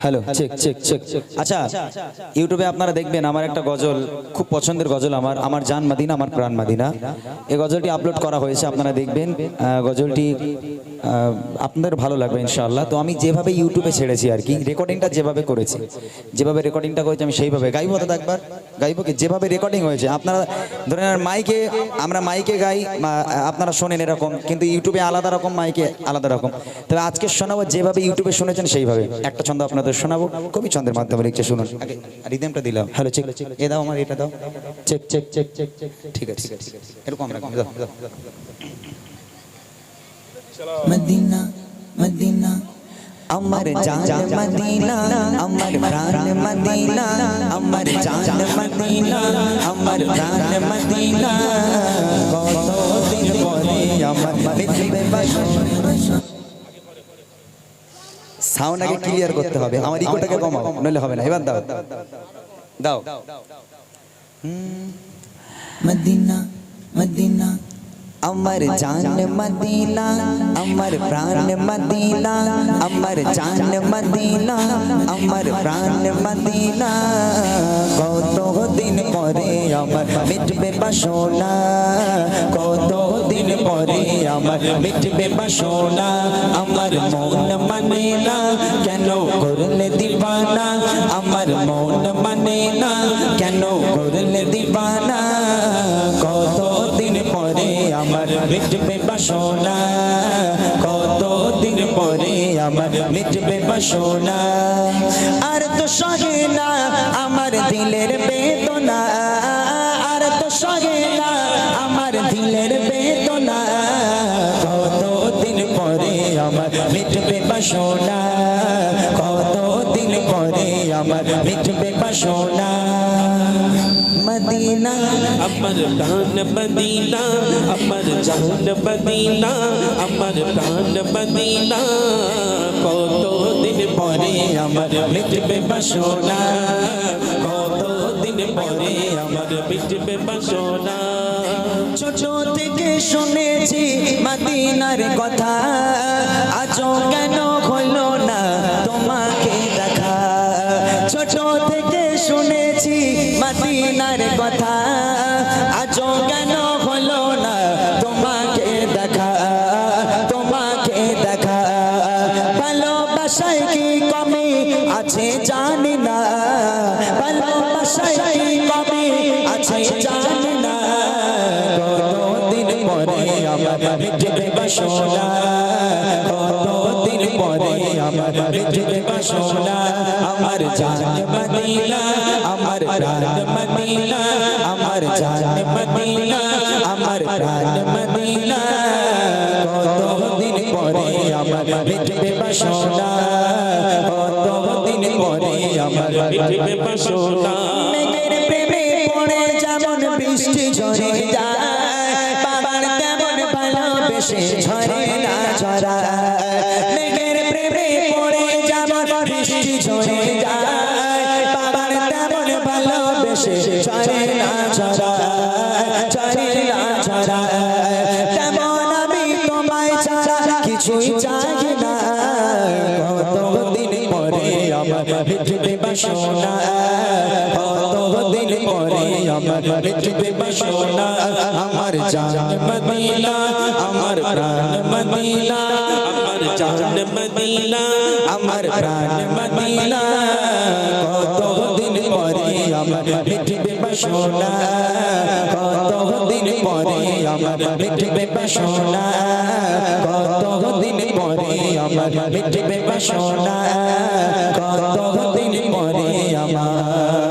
Hello check check check আচ্ছা ইউটিউবে আপনারা দেখবেন আমার একটা গজল খুব পছন্দের গজল আমার আমার জান মাদিনা আমার প্রাণ মাদিনা। এই গজলটি আপলোড করা হয়েছে আপনারা দেখবেন গজলটি আপনাদের ভালো লাগবে ইনশাআল্লাহ। তো আমি যেভাবে ইউটিউবে ছেড়েছি আর কি রেকর্ডিংটা যেভাবে করেছি যেভাবে রেকর্ডিংটা করেছি আমি সেইভাবে গাইবো দাদা একবার? গাইবো কি? যেভাবে রেকর্ডিং হয়েছে আপনারা ধরেন মাইকে আমরা মাইকে গাই আপনারা শোনেন এরকম কিন্তু ইউটিউবে আলাদা রকম মাইকে আলাদা রকম। তবে আজকে শোনাবো যেভাবে ইউটিউবে শুনেছেন সেইভাবে। একটা ছন্দ আপনাদের শোনাবো। কবি ছন্দের মাধ্যমে লিখছে শুনুন। রিদেমটা দিলাম। হ্যালো চেক এ দাও আমার এটা দাও। Check check check check check ঠিক আছে ঠিক আছে এরকম দাও দাও মদিনা মদিনা আমার জান মদিনা আমার প্রাণ মদিনা আমার জান মদিনা আমার প্রাণ মদিনা। কতদিন পরে আমার মিটবে বাসনা সাউন্ড আগে ক্লিয়ার করতে হবে। আমার ইকোটাকে কমাও নইলে হবে না। এবার দাও। দাও মদিনা মদিনা। আমার জান মদিনা আমার প্রাণ মদিনা আমার জান মদিনা আমার প্রাণ মদিনা। কত দিন পরে আমার মিটবে বাসনা কত পরে আমার মিটবে বাসনা আমার মন মানে না, কেন করলে দিবানা? আমার মন মানে না, কেন করলে দিবানা? কত দিন পরে আমার মিটবে বাসনা কত দিন পরে আমার মিটবে বাসনা আর তো সহে না, আমার দিলের বেদনা পরে আমার মিটবে বাসনা। কত দিন পরে আমার মিটবে বাসনা। মদিনা। আমার প্রাণ মদিনা, আমার জান মদিনা, আমার প্রাণ মদিনা। কত দিন পরে আমার মিটবে বাসনা। ছোট থেকে শুনেছি মদিনার কথা। আজও কেন হলো না তোমাকে দেখা? ছোট থেকে শুনেছি মদিনার কথা। আজও কেন হলো না তোমাকে দেখা? তোমাকে দেখা। ভালোবাসায় কি কমি আছে জানি না। ভালোবাসায় মিটবে বাসনা কতদিন পরে আমার মিটবে বাসনা আমার জান মদিনা আমার প্রাণ মদিনা আমার জান মদিনা আমার প্রাণ মদিনা কতদিন পরে আমার মিটবে বাসনা কতদিন পরে আমার মিটবে বাসনা মেঘের প্রেমে পড়ে যেমন বৃষ্টি ঝরে ঝরে না ঝরা। মেঘের প্রেমে পড়ে যেমন বৃষ্টি ঝরে যায় বাবার তেমন ভালোবেসে ঝরে না ঝরা ঝরে না ঝরা। তেমন আমি তোমায় ছাড়া কিছুই মিটবে বাসনা কতদিন পরে আমার মিটবে বাসনা আমার জান মদিনা প্রাণ মদিনা। মদিনা কতদিন পরে আমার সোনা কত দিন পরে আমার মিঠবে সোনা কত দিন পরে আমার মিঠবে সোনা কত দিন পরে আমার